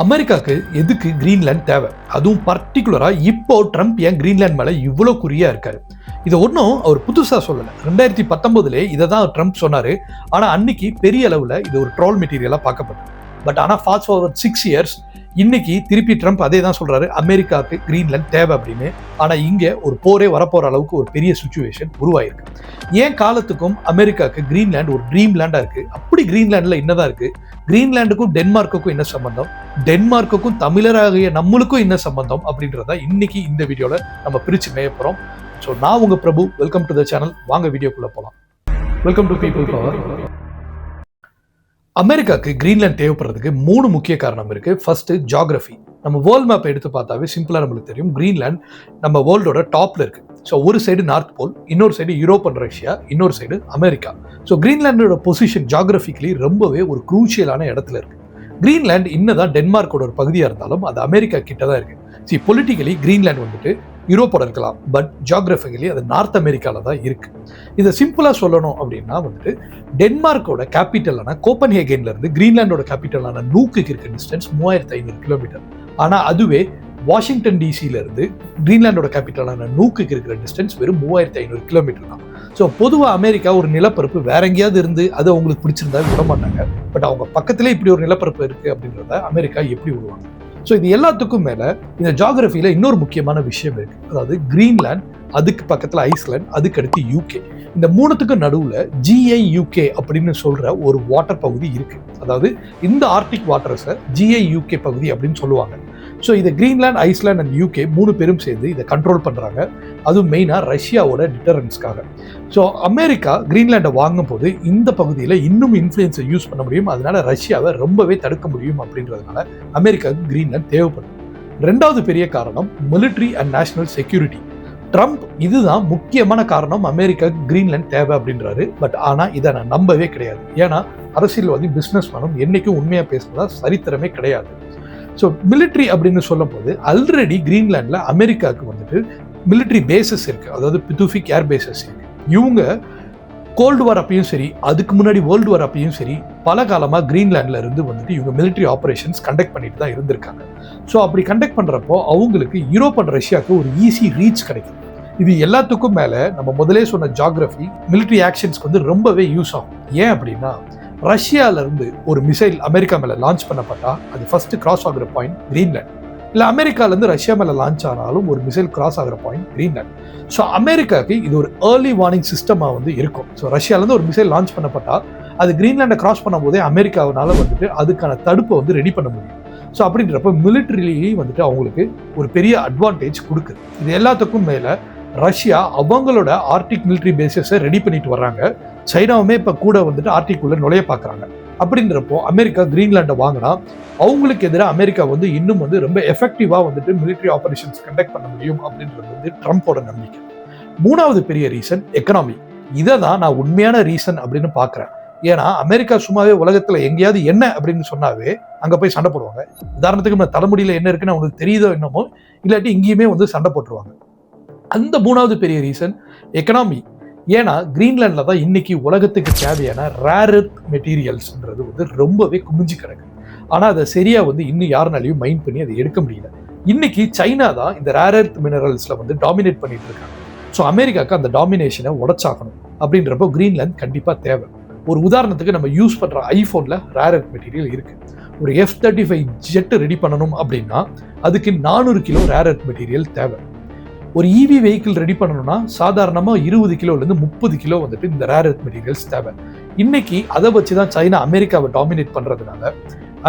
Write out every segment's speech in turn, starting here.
அமெரிக்காவுக்கு எதுக்கு கிரீன்லேண்ட் தேவை? அதுவும் பர்டிகுலராக இப்போ ட்ரம்ப் ஏன் கிரீன்லேண்ட் மேலே இவ்வளோ குறியாக இருக்காரு? இதை ஒன்றும் அவர் புதுசாக சொல்லலை. ரெண்டாயிரத்தி பத்தொம்போதுலேயே இதை தான் ட்ரம்ப் சொன்னார். ஆனால் அன்னைக்கு பெரிய அளவில் இது ஒரு ட்ரோல் மெட்டீரியலாக பார்க்கப்பட்டது. பட் ஆனால் ஃபாஸ்ட் ஃபார்வர்ட் சிக்ஸ் இயர்ஸ் இன்னைக்கு திருப்பி ட்ரம்ப் அதே தான் சொல்றாரு. அமெரிக்காவுக்கு கிரீன்லேண்ட் தேவை அப்படின்னு. ஆனா இங்க ஒரு போரே வரப்போற அளவுக்கு ஒரு பெரிய சுச்சுவேஷன் உருவாயிருக்கு. ஏன் காலத்துக்கும் அமெரிக்காவுக்கு கிரீன்லேண்ட் ஒரு ட்ரீம் லேண்டா இருக்கு? அப்படி கிரீன்லேண்ட்ல என்னதான் இருக்கு? கிரீன்லேண்டுக்கும் டென்மார்க்குக்கும் என்ன சம்பந்தம்? டென்மார்க்குக்கும் தமிழராகிய நம்மளுக்கும் என்ன சம்பந்தம்? அப்படின்றத இன்னைக்கு இந்த வீடியோல நம்ம பிரிச்சு மேய போறோம். ஸோ நான் உங்க Prabhu. Welcome to the channel வாங்க வீடியோக்குள்ள போலாம். வெல்கம் டு பீப்புள் பவர் அமெரிக்காவுக்கு கிரீன்லேண்ட் தேவைப்படுறதுக்கு மூணு முக்கிய காரணம் இருக்குது ஃபஸ்ட்டு ஜாகிரஃபி நம்ம வேர்ல்டு மேப் எடுத்து பார்த்தாவே சிம்பிளாக நம்மளுக்கு தெரியும். கிரீன்லேண்ட் நம்ம வேர்ல்டோட டாப்பில் இருக்குது ஸோ ஒரு சைடு நார்த் போல் இன்னொரு சைடு யூரோப் அண்ட் ரஷ்யா இன்னொரு சைடு அமெரிக்கா ஸோ கிரீன்லேண்டோட பொசிஷன் ஜாகிரஃபிக்கலி ரொம்பவே ஒரு குரூஷியலான இடத்துல இருக்குது கிரீன்லேண்ட் இன்னதான் டென்மார்க்கோட ஒரு பகுதியாக இருந்தாலும் அது அமெரிக்கா கிட்ட தான் இருக்குது சி பொலிட்டிக்கலி கிரீன்லேண்ட் வந்துட்டு யூரோப்போட இருக்கலாம் பட் ஜாகிரபிக்கலி அது நார்த் அமெரிக்காவில் தான் இருக்குது இதை சிம்பிளாக சொல்லணும் அப்படின்னா வந்துட்டு டென்மார்க்கோட கேபிட்டலான கோப்பன்ஹேகன்லேருந்து கிரீன்லாண்டோட கேபிட்டலான நூக்குக்கு இருக்க டிஸ்டன்ஸ் மூவாயிரத்து ஐநூறு கிலோமீட்டர் ஆனால் அதுவே வாஷிங்டன் டிசியிலேருந்து கிரீன்லாண்டோட கேபிட்டலான நூக்குக்கு இருக்கிற டிஸ்டன்ஸ் வெறும் மூவாயிரத்து ஐநூறு கிலோமீட்டர் தான். ஸோ பொதுவாக அமெரிக்கா ஒரு நிலப்பரப்பு வேற எங்கேயாவது இருந்து அது அவங்களுக்கு பிடிச்சிருந்தா விட மாட்டாங்க பட் அவங்க பக்கத்திலே இப்படி ஒரு நிலப்பரப்பு இருக்குது அப்படின்றத அமெரிக்கா எப்படி விடுவாங்க ஸோ இது எல்லாத்துக்கும் மேலே இந்த ஜாகிரஃபியில் இன்னொரு முக்கியமான விஷயம் இருக்குது அதாவது கிரீன்லேண்ட் அதுக்கு பக்கத்தில் ஐஸ்லேண்ட் அதுக்கு அடுத்து யூகே இந்த மூணுத்துக்கும் நடுவில் ஜிஐ யூகே அப்படின்னு சொல்கிற ஒரு வாட்டர் பகுதி இருக்குது அதாவது இந்த ஆர்டிக் வாட்டர்ஸை ஜிஐ யூகே பகுதி அப்படின்னு சொல்லுவாங்க. ஸோ இது கிரீன்லாண்ட் ஐஸ்லாண்ட் அண்ட் யூகே மூணு பேரும் சேர்ந்து இதை கண்ட்ரோல் பண்ணுறாங்க அதுவும் மெயினாக ரஷ்யாவோட டிட்டரன்ஸ்க்காக ஸோ அமெரிக்கா கிரீன்லாண்டை வாங்கும் போது இந்த பகுதியில் இன்னும் இன்ஃப்ளூயன்ஸை யூஸ் பண்ண முடியும். அதனால ரஷ்யாவை ரொம்பவே தடுக்க முடியும் அப்படின்றதுனால அமெரிக்காவுக்கு கிரீன்லாண்ட் தேவைப்படும். ரெண்டாவது பெரிய காரணம் military and national security Trump இதுதான் முக்கியமான காரணம். அமெரிக்கா கிரீன்லேண்ட் தேவை அப்படின்றாரு. பட் ஆனால் இதை நான் நம்பவே கிடையாது. ஏன்னா அரசியல்வாதி பிஸ்னஸ் மேனும் என்றைக்கும் உண்மையாக பேசுனதா சரித்திரமே கிடையாது. ஸோ மிலிட்ரி அப்படின்னு சொல்லும் போது ஆல்ரெடி கிரீன்லாண்டில் அமெரிக்காவுக்கு வந்துட்டு மிலிட்ரி பேசஸ் இருக்குது அதாவது பிதுஃபிக் ஏர் பேசஸ் இருக்குது இவங்க கோல்டு வார் அப்பையும் சரி அதுக்கு முன்னாடி வேர்ல்டு வார் அப்பையும் சரி பல காலமாக கிரீன்லாண்டில் இருந்து வந்துட்டு இவங்க மிலிட்ரி ஆப்ரேஷன்ஸ் கண்டக்ட் பண்ணிட்டு தான் இருந்திருக்காங்க. ஸோ அப்படி கண்டக்ட் பண்ணுறப்போ அவங்களுக்கு யூரோப் அண்ட் ரஷ்யாவுக்கு ஒரு ஈஸி ரீச் கிடைக்கும். இது எல்லாத்துக்கும் மேலே நம்ம முதலே சொன்ன ஜாகிரபி மிலிட்ரி ஆக்ஷன்ஸ்க்கு வந்து ரொம்பவே யூஸ் ஆகும். ஏன் அப்படின்னா ரஷ்யால இருந்து ஒரு மிசைல் அமெரிக்கா மேலே லான்ச் பண்ணப்பட்டால் அது ஃபஸ்ட்டு கிராஸ் ஆகிற பாயிண்ட் கிரீன்லேண்ட் இல்லை அமெரிக்காலேருந்து ரஷ்யா மேலே லான்ச் ஆனாலும் ஒரு மிசைல் கிராஸ் ஆகுற பாயிண்ட் கிரீன்லேண்ட் ஸோ அமெரிக்காவுக்கு இது ஒரு ஏர்லி வார்னிங் சிஸ்டமாக வந்து இருக்கும். ஸோ ரஷ்யாவிலேருந்து ஒரு மிசைல் லான்ச் பண்ணப்பட்டால் அது கிரீன்லேண்டை கிராஸ் பண்ணும் போதே அமெரிக்காவினால வந்துட்டு அதுக்கான தடுப்பை வந்து ரெடி பண்ண முடியும். ஸோ அப்படின்றப்ப மிலிட்ரிலேயே வந்துட்டு அவங்களுக்கு ஒரு பெரிய அட்வான்டேஜ் கொடுக்குது. இது எல்லாத்துக்கும் மேலே ரஷ்யா அவங்களோட ஆர்டிக் மிலிட்ரி பேசஸை ரெடி பண்ணிட்டு வர்றாங்க. சைனாவுமே இப்போ கூட வந்துட்டு ஆர்டிக் நுழைய பார்க்குறாங்க அப்படின்றப்போ அமெரிக்கா கிரீன்லாண்டை வாங்கினா அவங்களுக்கு எதிராக அமெரிக்கா வந்து இன்னும் வந்து ரொம்ப எஃபெக்டிவாக வந்துட்டு மிலிட்ரி ஆபரேஷன்ஸ் கண்டக்ட் பண்ண முடியும் அப்படின்றது வந்து ட்ரம்ப்போட நம்பிக்கை. மூணாவது பெரிய ரீசன் எக்கனாமி இதை தான் நான் உண்மையான ரீசன் அப்படின்னு பார்க்குறேன் ஏன்னா அமெரிக்கா சும்மாவே உலகத்தில் எங்கேயாவது என்ன அப்படின்னு சொன்னாவே அங்கே போய் சண்டை போடுவாங்க. உதாரணத்துக்கு நம்ம தலைமுடியில் என்ன இருக்குன்னு அவங்களுக்கு தெரியுதோ என்னமோ இல்லாட்டி இங்கேயுமே வந்து சண்டை போட்டுருவாங்க. அந்த மூணாவது பெரிய ரீசன் எக்கனாமி ஏன்னா கிரீன்லாண்டில் தான் இன்னைக்கு உலகத்துக்கு தேவையான ரேரத் மெட்டீரியல்ஸ்ன்றது வந்து ரொம்பவே குமிஞ்சு கிடக்கு. ஆனால் அதை சரியாக வந்து இன்னும் யாருனாலையும் மைண்ட் பண்ணி அதை எடுக்க முடியல. இன்னைக்கு சைனா தான் இந்த ரேரத் மினரல்ஸில் வந்து டாமினேட் பண்ணிட்டு இருக்காங்க. ஸோ அமெரிக்காவுக்கு அந்த டாமினேஷனை உடச்சாகணும் அப்படின்றப்போ கிரீன்லேண்ட் கண்டிப்பாக தேவை. ஒரு உதாரணத்துக்கு நம்ம யூஸ் பண்ணுற ஐஃபோனில் ரேரத் மெட்டீரியல் இருக்குது ஒரு F thirty five jet ready பண்ணணும் அப்படின்னா அதுக்கு நானூறு கிலோ ரேரத் மெட்டீரியல் தேவை. ஒரு இவி வெஹிக்கிள் ரெடி பண்ணணும்னா சாதாரணமாக இருபது கிலோலேருந்து முப்பது கிலோ வந்துட்டு இந்த ரேர் எர்த் மெட்டீரியல்ஸ் தேவை. இன்னைக்கு அதை வச்சு தான் சைனா அமெரிக்காவை டாமினேட் பண்ணுறதுனால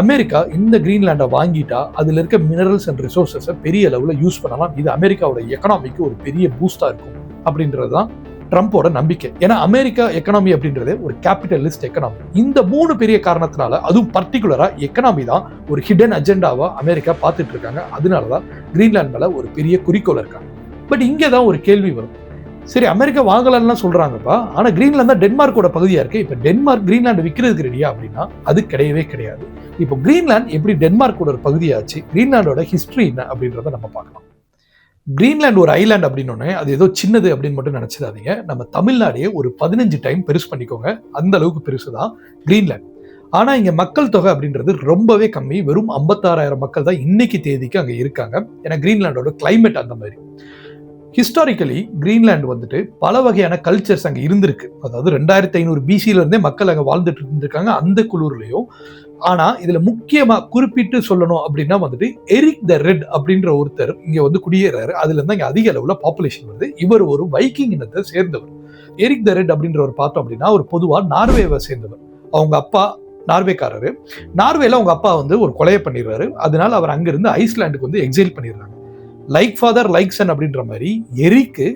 அமெரிக்கா இந்த கிரீன்லேண்டை வாங்கிட்டா அதில் இருக்க மினரல்ஸ் அண்ட் ரிசோர்ஸஸை பெரிய அளவில் யூஸ் பண்ணலாம். இது அமெரிக்காவோட எக்கனாமிக்கு ஒரு பெரிய பூஸ்டாக இருக்கும் அப்படின்றது தான் ட்ரம்ப்போட நம்பிக்கை. ஏன்னா அமெரிக்கா எக்கனாமி அப்படின்றதே ஒரு கேபிட்டலிஸ்ட் எக்கனாமி இந்த மூணு பெரிய காரணத்தினால அதுவும் பர்டிகுலரா எக்கனாமி தான் ஒரு ஹிடன் அஜெண்டாவா அமெரிக்கா பார்த்துட்டு இருக்காங்க. அதனால தான் கிரீன்லாண்ட் மேல ஒரு பெரிய குறிக்கோள் இருக்காங்க. பட் இங்கே தான் ஒரு கேள்வி வரும். சரி அமெரிக்கா வாங்கலாம்லாம் சொல்றாங்கப்பா. ஆனால் கிரீன்லாந்து தான் டென்மார்க்கோட பகுதியாக இருக்குது இப்போ டென்மார்க் கிரீன்லாந்து விற்கிறதுக்கு ரெடியா அப்படின்னா அது கிடையவே கிடையாது. இப்போ கிரீன்லாந்து எப்படி டென்மார்க்கோட ஒரு பகுதியாச்சு? கிரீன்லாண்டோட ஹிஸ்ட்ரி என்ன அப்படின்றத நம்ம பார்க்கலாம். கிரீன்லாந்து ஒரு ஐலாண்ட் அப்படின்னோடனே அது ஏதோ சின்னது அப்படின்னு மட்டும் நினச்சிடாதீங்க. நம்ம தமிழ்நாடே ஒரு பதினஞ்சு டைம் பெருசு பண்ணிக்கோங்க. அந்த அளவுக்கு பெருசு தான் கிரீன்லாந்து. ஆனால் இங்கே மக்கள் தொகை அப்படின்றது ரொம்பவே கம்மி. வெறும் ஐம்பத்தாறாயிரம் மக்கள் தான் இன்னைக்கு தேதிக்கு அங்கே இருக்காங்க. ஏன்னா கிரீன்லாண்டோட கிளைமேட் அந்த மாதிரி. ஹிஸ்டாரிக்கலி கிரீன்லாண்டு வந்துட்டு பல வகையான கல்ச்சர்ஸ் அங்கே இருந்திருக்கு. அதாவது ரெண்டாயிரத்தி ஐநூறு பிசியில இருந்தே மக்கள் அங்கே வாழ்ந்துட்டு இருந்திருக்காங்க அந்த குளிர்லையும். ஆனால் இதில் முக்கியமாக குறிப்பிட்டு சொல்லணும் அப்படின்னா வந்துட்டு எரிக் த ரெட் அப்படின்ற ஒருத்தர் இங்கே வந்து குடியேறாரு. அதுலேருந்து இங்கே அதிக அளவில் பாப்புலேஷன் வருது. இவர் ஒரு வைக்கிங் இனத்தை சேர்ந்தவர். எரிக் த ரெட் அப்படின்றவர் பார்த்தோம் அப்படின்னா ஒரு பொதுவாக நார்வேவை சேர்ந்தவர். அவங்க அப்பா நார்வேக்காரரு நார்வேல அவங்க அப்பா வந்து ஒரு கொலையை பண்ணிடுறாரு. அதனால அவர் அங்கிருந்து ஐஸ்லாண்டுக்கு வந்து எக்ஸைல் பண்ணிடுறாங்க. லைக் ஃபாதர் லைக் சன் அப்படின்ற மாதிரி எரிக்கு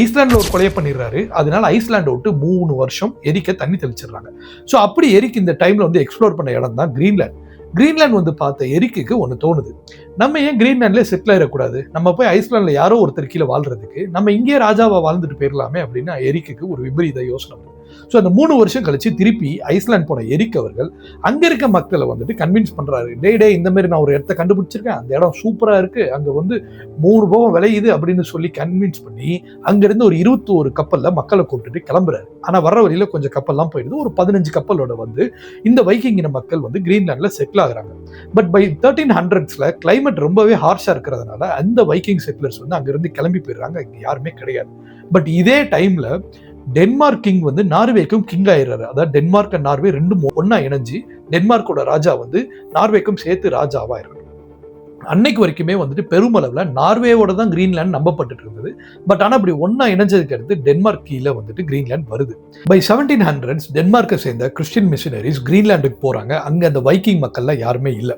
ஐஸ்லாண்டில் ஒரு கொலையை பண்ணிடுறாரு. அதனால ஐஸ்லாண்டை விட்டு மூணு வருஷம் எரிக்க தண்ணி தெளிச்சிடுறாங்க. ஸோ அப்படி எரிக்கு இந்த டைமில் வந்து எக்ஸ்ப்ளோர் பண்ண இடம் தான் கிரீன்லாண்ட் கிரீன்லாண்ட் வந்து பார்த்த எரிக்குக்கு ஒன்று தோணுது. நம்ம ஏன் கிரீன்லேண்ட்லேயே செட்டில் ஆயிடக்கூடாது? நம்ம போய் ஐஸ்லாண்டில் யாரோ ஒருத்தர் கீழே வாழ்றதுக்கு நம்ம இங்கேயே ராஜாவாக வாழ்ந்துட்டு போயிடலாமே அப்படின்னு எரிக்குக்கு ஒரு விபரீத யோசனை. ஸோ அந்த மூணு வருஷம் கழிச்சு திருப்பி ஐஸ்லாண்ட் போன எரிக் அவர்கள் அங்கே இருக்க மக்களை வந்துட்டு கன்வின்ஸ் பண்ணுறாரு டே டே இந்த மாதிரி நான் ஒரு இடத்த கண்டுபிடிச்சிருக்கேன். அந்த இடம் சூப்பராக இருக்குது அங்கே வந்து மூணு போகம் விளையுது அப்படின்னு சொல்லி கன்வின்ஸ் பண்ணி அங்கேருந்து ஒரு இருபத்தோரு கப்பலில் மக்களை கூப்பிட்டுட்டு கிளம்புறாரு. ஆனால் வர்ற வழியில் கொஞ்சம் கப்பல்லாம் போயிடுது. ஒரு பதினஞ்சு கப்பலோட வந்து இந்த வைக்கிங் இன மக்கள் வந்து கிரீன்லாண்டில் செட்டில் ஆகுறாங்க. பட் பை தேர்ட்டீன் ஹண்ட்ரட்ஸில் கிளைம் கிளைமேட் ரொம்பவே ஹார்ஷாக இருக்கிறதுனால அந்த வைக்கிங் செட்டிலர்ஸ் வந்து அங்கேருந்து கிளம்பி போயிடுறாங்க. இங்கே யாருமே கிடையாது. பட் இதே டைமில் டென்மார்க் கிங் வந்து நார்வேக்கும் கிங் ஆயிடுறாரு. அதாவது டென்மார்க் அண்ட் நார்வே ரெண்டும் ஒன்றா இணைஞ்சு டென்மார்க்கோட ராஜா வந்து நார்வேக்கும் சேர்த்து ராஜாவாயிடுறாரு அன்னைக்கு வரைக்குமே வந்துட்டு பெருமளவில் நார்வேவோட தான் கிரீன்லேண்ட் நம்பப்பட்டு இருந்தது பட் ஆனால் அப்படி ஒன்றா இணைஞ்சதுக்கு அடுத்து டென்மார்க் கீழே வந்துட்டு கிரீன்லேண்ட் வருது. பை செவன்டீன் ஹண்ட்ரட்ஸ் டென்மார்க்கை சேர்ந்த கிறிஸ்டின் மிஷினரிஸ் கிரீன்லாண்டுக்கு போகிறாங்க அங்கே அந்த வைக்கிங் மக்கள்லாம் யாருமே இல்லை.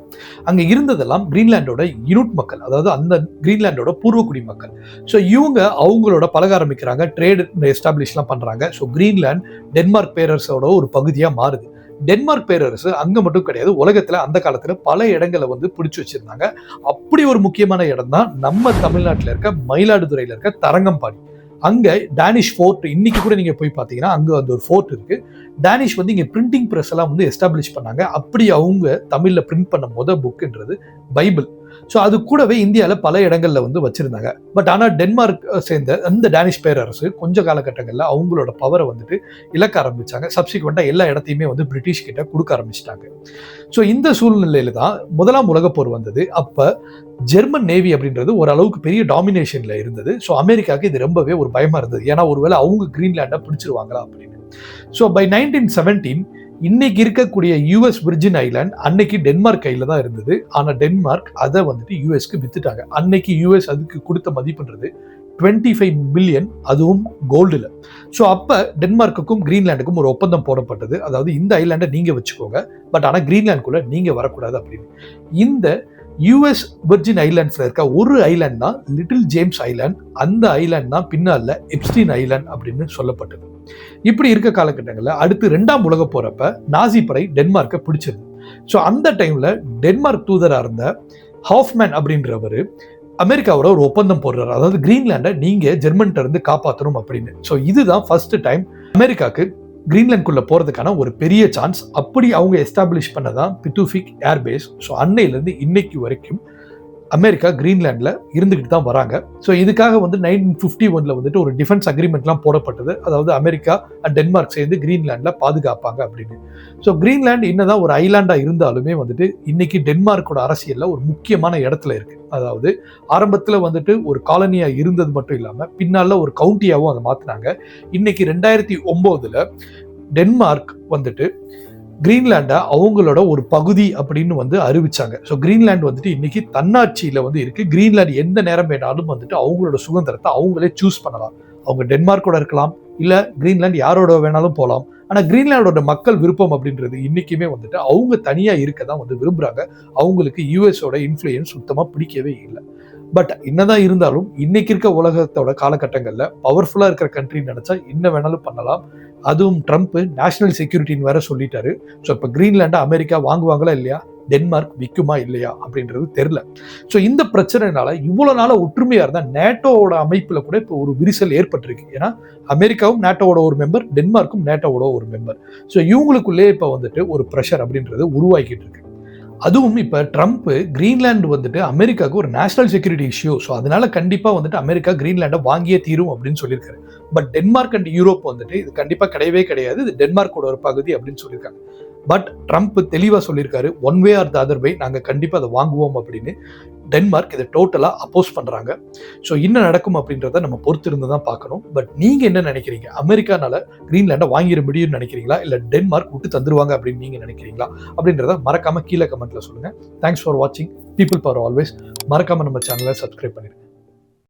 அங்கே இருந்ததெல்லாம் கிரீன்லாண்டோட இனுட் மக்கள் அதாவது அந்த கிரீன்லாண்டோட பூர்வக்குடி மக்கள். ஸோ இவங்க அவங்களோட பழக ஆரம்பிக்கிறாங்க ட்ரேடு எஸ்டாப்ளிஷ்லாம் பண்ணுறாங்க ஸோ கிரீன்லாந்து டென்மார்க் பேரரசோட ஒரு பகுதியாக மாறுது. டென்மார்க் பேரரசு அங்கே மட்டும் கிடையாது உலகத்தில் அந்த காலத்தில் பல இடங்களை வந்து பிடிச்சி வச்சுருந்தாங்க. அப்படி ஒரு முக்கியமான இடம் தான் நம்ம தமிழ்நாட்டில் இருக்க மயிலாடுதுறையில் இருக்க தரங்கம்பாடி. அங்கே டேனிஷ் ஃபோர்ட் இன்னைக்கு கூட நீங்கள் போய் பார்த்தீங்கன்னா அங்கே அந்த ஒரு ஃபோர்ட் இருக்குது டேனிஷ் வந்து இங்கே பிரிண்டிங் ப்ரெஸ் எல்லாம் வந்து எஸ்டாப்ளிஷ் பண்ணாங்க. அப்படி அவங்க தமிழில் பிரிண்ட் பண்ண முத புக்குன்றது பைபிள். ஸோ அது கூடவே இந்தியாவில் பல இடங்கள்ல வந்து வச்சிருந்தாங்க. பட் ஆனால் டென்மார்க் சேர்ந்த அந்த டேனிஷ் பேரரசு கொஞ்ச காலகட்டங்களில் அவங்களோட பவரை வந்துட்டு இழக்க ஆரம்பிச்சாங்க. சப்சிக்வெண்ட்டாக எல்லா இடத்தையுமே வந்து பிரிட்டிஷ் கிட்ட கொடுக்க ஆரம்பிச்சிட்டாங்க. ஸோ இந்த சூழ்நிலையில் தான் முதலாம் உலகப் போர் வந்தது. அப்போ ஜெர்மன் நேவி அப்படின்றது ஓரளவுக்கு பெரிய டாமினேஷனில் இருந்தது. ஸோ அமெரிக்காவுக்கு இது ரொம்பவே ஒரு பயமாக இருந்தது. ஏன்னா ஒருவேளை அவங்க கிரீன்லேண்டை பிடிச்சிருவாங்களா அப்படின்னு. ஸோ பை நைன்டீன் செவன்டீன் இன்னைக்கு இருக்கக்கூடிய யூஎஸ் விர்ஜின் ஐலாண்ட் அன்னைக்கு டென்மார்க் கையில் தான் இருந்தது. ஆனால் டென்மார்க் அதை வந்துட்டு யூஎஸ்க்கு வித்துட்டாங்க. அன்னைக்கு யூஎஸ் அதுக்கு கொடுத்த மதிப்புன்றது டுவெண்ட்டி ஃபைவ் மில்லியன் அதுவும் கோல்டில் ஸோ அப்போ டென்மார்க்குக்கும் கிரீன்லாண்டுக்கும் ஒரு ஒப்பந்தம் போடப்பட்டது. அதாவது இந்த ஐலாண்டை நீங்கள் வச்சுக்கோங்க. பட் ஆனால் கிரீன்லாண்டுக்குள்ளே நீங்கள் வரக்கூடாது அப்படின்னு. இந்த யூஎஸ் விர்ஜின் ஐலாண்ட்ஸில் இருக்க ஒரு ஐலாண்ட் தான் லிட்டில் ஜேம்ஸ் ஐலாண்ட் அந்த ஐலாண்ட் தான் பின்னால் எப்ஸ்டீன் ஐலாண்ட் அப்படின்னு சொல்லப்பட்டது. இப்படி இருக்க காலகட்டங்களில் அடுத்து ரெண்டாம் உலக போகிறப்ப நாசி படை டென்மார்க்கை பிடிச்சது. ஸோ அந்த டைமில் டென்மார்க் தூதராக இருந்த ஹாஃப்மேன் அப்படின்றவர் அமெரிக்காவோட ஒரு ஒப்பந்தம் போடுறாரு. அதாவது கிரீன்லாண்டை நீங்கள் ஜெர்மன்கிட்ட இருந்து காப்பாற்றணும் அப்படின்னு. ஸோ இதுதான் ஃபர்ஸ்ட் டைம் அமெரிக்காக்கு கிரீன்லேண்ட்குள்ளே போகிறதுக்கான ஒரு பெரிய சான்ஸ் அப்படி அவங்க எஸ்டாப்ளிஷ் பண்ணதான் பிட்டுஃபிக் ஏர்பேஸ் ஸோ அன்னையிலேருந்து இன்னைக்கு வரைக்கும் அமெரிக்கா கிரீன்லேண்டில் இருந்துக்கிட்டு தான் வராங்க. ஸோ இதுக்காக வந்து நைன்டீன் ஃபிஃப்டி ஒன்ல வந்துட்டு ஒரு டிஃபென்ஸ் அக்ரிமெண்ட்லாம் போடப்பட்டது. அதாவது அமெரிக்கா அண்ட் டென்மார்க் சேர்ந்து கிரீன்லேண்டில் பாதுகாப்பாங்க அப்படின்னு. ஸோ கிரீன்லாந்து என்னதான் ஒரு ஐலாண்டாக இருந்தாலுமே வந்துட்டு இன்னைக்கு டென்மார்க்கோட அரசியலில் ஒரு முக்கியமான இடத்துல இருக்குது அதாவது ஆரம்பத்தில் வந்துட்டு ஒரு காலனியாக இருந்தது மட்டும் இல்லாமல் பின்னால் ஒரு கவுண்டியாகவும் அதை மாற்றினாங்க இன்னைக்கு ரெண்டாயிரத்தி ஒம்போதில் டென்மார்க் வந்துட்டு கிரீன்லாண்டை அவங்களோட ஒரு பகுதி அப்படின்னு வந்து அறிவிச்சாங்க. ஸோ கிரீன்லாந்து வந்துட்டு இன்னைக்கு தன்னாட்சியில் வந்து இருக்கு. கிரீன்லாண்ட் எந்த நேரம் வேணாலும் வந்துட்டு அவங்களோட சுதந்திரத்தை அவங்களே சூஸ் பண்ணலாம். அவங்க டென்மார்க்கோட இருக்கலாம் இல்லை கிரீன்லாண்ட் யாரோட வேணாலும் போகலாம் ஆனால் கிரீன்லாண்டோட மக்கள் விருப்பம் அப்படின்றது இன்றைக்குமே வந்துட்டு அவங்க தனியாக இருக்க தான் வந்து விரும்புகிறாங்க அவங்களுக்கு யூஎஸோட இன்ஃப்ளூயன்ஸ் சுத்தமாக பிடிக்கவே இல்லை. பட் என்னதான் இருந்தாலும் இன்னைக்கு இருக்க உலகத்தோட காலகட்டங்களில் பவர்ஃபுல்லாக இருக்கிற கண்ட்ரி நினச்சா என்ன வேணாலும் பண்ணலாம். அதுவும் ட்ரம்ப் நேஷனல் செக்யூரிட்டின்னு வேற சொல்லிட்டாரு. ஸோ இப்போ கிரீன்லாண்டை அமெரிக்கா வாங்குவாங்களா இல்லையா? டென்மார்க் விற்குமா இல்லையா? அப்படின்றது தெரில ஸோ இந்த பிரச்சனைனால இவ்வளோ நாள ஒற்றுமையாக இருந்தால் நேட்டோவோட அமைப்பில் கூட இப்போ ஒரு விரிசல் ஏற்பட்டிருக்கு. ஏன்னா அமெரிக்காவும் நேட்டோவோட ஒரு மெம்பர் டென்மார்க்கும் நேட்டோவோட ஒரு மெம்பர் ஸோ இவங்களுக்குள்ளே இப்போ வந்துட்டு ஒரு ப்ரெஷர் அப்படின்றது உருவாக்கிட்டு இருக்கு. அதுவும் இப்போ ட்ரம்ப் கிரீன்லேண்டு வந்துட்டு அமெரிக்காவுக்கு ஒரு நேஷனல் செக்யூரிட்டி இஷ்யூ ஸோ அதனால கண்டிப்பாக வந்துட்டு அமெரிக்கா கிரீன்லாண்டை வாங்கியே தீரும் அப்படின்னு சொல்லியிருக்காரு. பட் டென்மார்க் அண்ட் யூரோப் வந்துட்டு இது கண்டிப்பாக கிடையவே கிடையாது. இது டென்மார்க்கோட ஒரு பகுதி அப்படின்னு சொல்லியிருக்காங்க. பட் ட்ரம்ப் தெளிவாக சொல்லியிருக்காரு one way or the other way நாங்கள் கண்டிப்பாக அதை வாங்குவோம் அப்படின்னு. டென்மார்க் இதை டோட்டலாக அப்போஸ் பண்ணுறாங்க ஸோ என்ன நடக்கும் அப்படின்றத நம்ம பொறுத்திருந்து தான் பார்க்கணும். பட் நீங்கள் என்ன நினைக்கிறீங்க? அமெரிக்கானால கிரீன்லாண்டை வாங்கிட முடியும்னு நினைக்கிறீங்களா? இல்லை டென்மார்க் விட்டு தந்துருவாங்க அப்படின்னு நீங்கள் நினைக்கிறீங்களா? அப்படின்றத மறக்காமல் கீழே கமெண்ட்டில் சொல்லுங்கள் தேங்க்ஸ் ஃபார் வாட்சிங் பீப்புள் ஃபார் ஆல்வேஸ் மறக்காமல் நம்ம சேனலை சப்ஸ்கிரைப் பண்ணிடுங்க